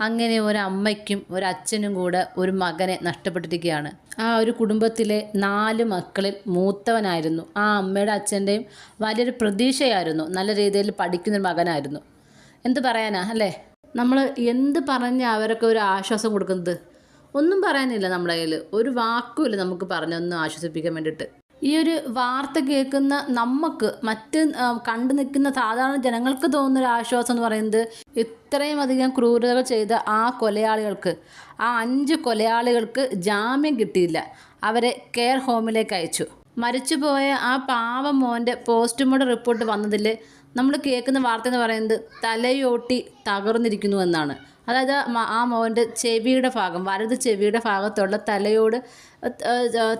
അങ്ങനെ ഒരമ്മയ്ക്കും ഒരച്ഛനും കൂടെ ഒരു മകനെ നഷ്ടപ്പെട്ടിരിക്കുകയാണ്. ആ ഒരു കുടുംബത്തിലെ നാല് മക്കളിൽ മൂത്തവനായിരുന്നു. ആ അമ്മയുടെ അച്ഛന്റെയും വലിയൊരു പ്രതീക്ഷയായിരുന്നു. നല്ല രീതിയിൽ പഠിക്കുന്നൊരു മകനായിരുന്നു. എന്ത് പറയാനാ അല്ലേ? നമ്മൾ എന്ത് പറഞ്ഞ് അവരൊക്കെ ഒരു ആശ്വാസം കൊടുക്കുന്നത്? ഒന്നും പറയാനില്ല നമ്മുടെ കയ്യിൽ. ഒരു വാക്കുമില്ല നമുക്ക് പറഞ്ഞൊന്ന് ആശ്വസിപ്പിക്കാൻ വേണ്ടിയിട്ട്. ഈ ഒരു വാർത്ത കേൾക്കുന്ന നമുക്ക് മറ്റ് കണ്ടു നിൽക്കുന്ന സാധാരണ ജനങ്ങൾക്ക് തോന്നുന്ന ഒരു ആശ്വാസം എന്ന് പറയുന്നത് ഇത്രയും അധികം ക്രൂരതകൾ ചെയ്ത ആ കൊലയാളികൾക്ക് ആ അഞ്ച് കൊലയാളികൾക്ക് ജാമ്യം കിട്ടിയില്ല. അവരെ കെയർ ഹോമിലേക്ക് അയച്ചു. മരിച്ചുപോയ ആ പാവം മോന്റെ പോസ്റ്റ്മോർട്ടം റിപ്പോർട്ട് വന്നതിൽ നമ്മൾ കേൾക്കുന്ന വാർത്ത എന്ന് പറയുന്നത് തലയോട്ടി തകർന്നിരിക്കുന്നു എന്നാണ്. അതായത് ആ മോന്റെ ചെവിയുടെ ഭാഗം വലത് ചെവിയുടെ ഭാഗത്തുള്ള തലയോട്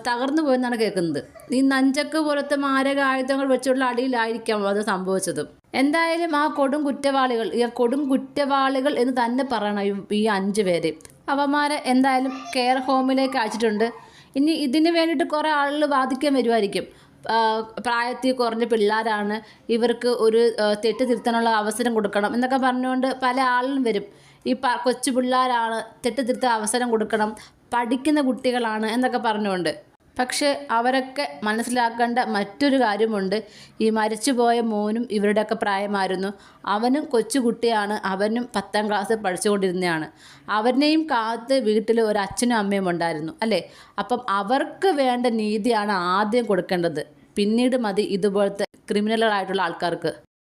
തകർന്നു പോയെന്നാണ് കേൾക്കുന്നത്. ഈ നഞ്ചക്ക് പോലത്തെ മാരക ആയുധങ്ങൾ വെച്ചുള്ള അടിയിലായിരിക്കാം അത് സംഭവിച്ചത്? എന്തായാലും ആ കൊടും കുറ്റവാളികൾ ഈ കൊടും കുറ്റവാളികൾ എന്ന് തന്നെ പറയണം ഈ- അഞ്ച് പേര്. അവന്മാരെ എന്തായാലും കെയർ ഹോമിലേക്ക് അയച്ചിട്ടുണ്ട്. ഇനി ഇതിന് വേണ്ടിയിട്ട് കുറേ ആളുകൾ വാദിക്കാൻ വരുമായിരിക്കും പ്രായത്തിൽ കുറഞ്ഞ പിള്ളേരാണ് ഇവർക്ക് ഒരു തെറ്റ് തിരുത്താനുള്ള അവസരം കൊടുക്കണം എന്നൊക്കെ പറഞ്ഞുകൊണ്ട് പല ആളും വരും. ഈ പ കൊച്ചു പിള്ളേരാണ് തെറ്റ് തിരുത്താൻ അവസരം കൊടുക്കണം പഠിക്കുന്ന കുട്ടികളാണ് എന്നൊക്കെ പറഞ്ഞുകൊണ്ട്. പക്ഷേ അവരൊക്കെ മനസ്സിലാക്കേണ്ട മറ്റൊരു കാര്യമുണ്ട്. ഈ മരിച്ചുപോയ മോനും ഇവരുടെയൊക്കെ പ്രായമായിരുന്നു. അവനും കൊച്ചുകുട്ടിയാണ്. അവനും പത്താം ക്ലാസ് പഠിച്ചുകൊണ്ടിരുന്നതാണ് അവനെയും കാത്ത് വീട്ടിൽ ഒരു അച്ഛനും അമ്മയും ഉണ്ടായിരുന്നു അല്ലേ? അപ്പം അവർക്ക് വേണ്ട നീതിയാണ് ആദ്യം കൊടുക്കേണ്ടത്. പിന്നീട് മതി ഇതുപോലത്തെ ക്രിമിനലായിട്ടുള്ള ആൾക്കാർക്ക്.